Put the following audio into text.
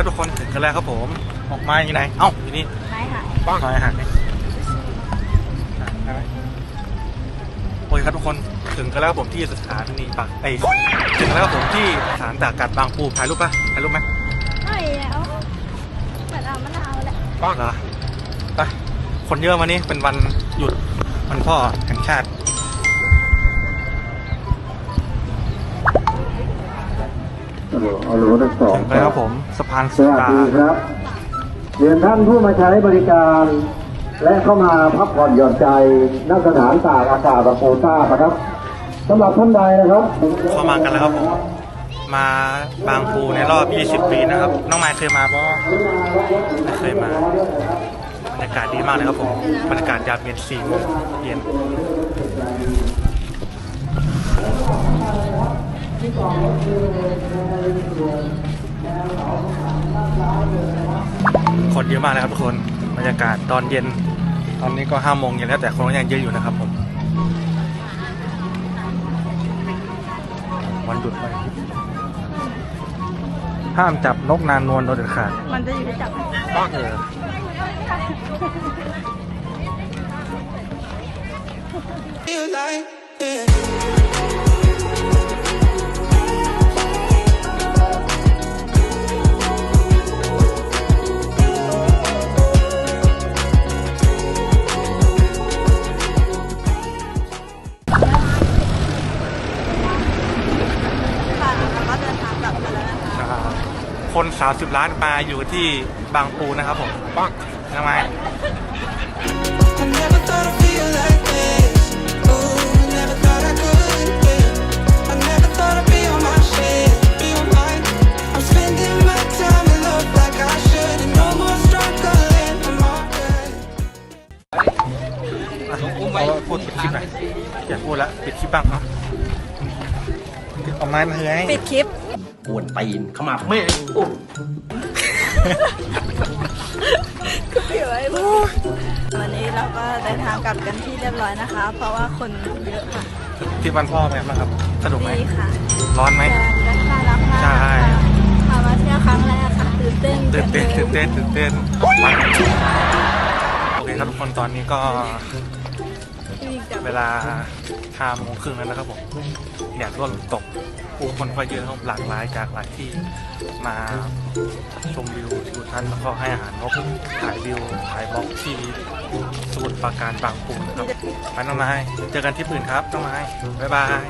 ครับทุกคนถึงกันแล้วครับผม ออกมาอยู่ไหนเอ้าอยู่นี่ไม่ค่ะป้องหอยหักนี่ได้ไหมโอเคครับทุกคนถึงกันแล้วครับผมที่สถานีปากเอ้ยถึงกันแล้วครับผมที่สถานตากอากาศบางปูถ่ายรูปปะถ่ายรูปไหมไม่แล้วเหมือนเอามะนาวแหละเหรอไปคนเยอะวันนี้เป็นวันหยุดวันพ่อแห่งชาติ ฮัลโหลฮัลโหลทั้งสองถึงแล้วครับผมสะพานสสุวัสดาดีครับเรียนท่านผู้มาใช้บริการ และเข้ามาพักผ่อนหย่อนใจณสถานตากอากาศบางปูต้านะครับสำหรับท่านใดนะครับ เข้ามากันแล้วครับผม มาบางปูในรอบ 20 ปีนะครับ น้องไมค์เคยมาปะไม่เคยมาบรรยากาศดีมากเลยครับผมบรรยากาศยามเย็นสี่โมงเย็น คนเยอะมากเลยครับทุกคนบรรยากาศตอนเย็น ตอนนี้ก็ห้าโมงเย็นแล้วแต่คนก็ยังเยอะอยู่นะครับผมวันหยุดวันอาทิตย์ห้ามจับนกนางนวลโดยเด็ดขาดมันจะอยู่ที่จับเออ feel คน 30 ล้านมาอยู่ที่บางปูนะครับผมปังทำไม I never thought I'd feel like this. Ooh, I never thought I could. Yeah. I never thought I'd be on my shit, be on mine. I'm spending my time in love like I should, and no more struggling. I'm all good. เอาพูดปิดคลิปหน่อยอย่าพูดละปิดคลิปบ้างเนาะออกมาเฮ้ยปิดคลิป กวนตีนเข้ามาไม่เดี๋ยวไอ้พวกวันนี้เราก็เดินทางกลับกันที่เรียบร้อยนะคะ เพราะว่าคนเยอะค่ะที่บ้านพ่อเป็นไงบ้างครับ สนุกไหมดีค่ะร้อนไหมแฟนก็น่ารักมากใช่พามาเที่ยวครั้งแรกค่ะตื่นเต้นตื่นเต้นตื่นเต้นตื่นเต้นโอเคครับทุกคนตอนนี้ก็วิ่งกลับ เวลาห้าโมงครึ่งแล้วนะครับผมแดดร่นตกผู้คนก็เยอะครับหลากหลายจากหลายที่มาชมวิวทิวทัศน์แล้วก็ให้อาหารนกถ่ายวิวถ่ายบล็อกที่สมุทรปราการบางปูนะครับไปน้องไม้เจอกันที่อื่นครับน้องไม้บ๊ายบาย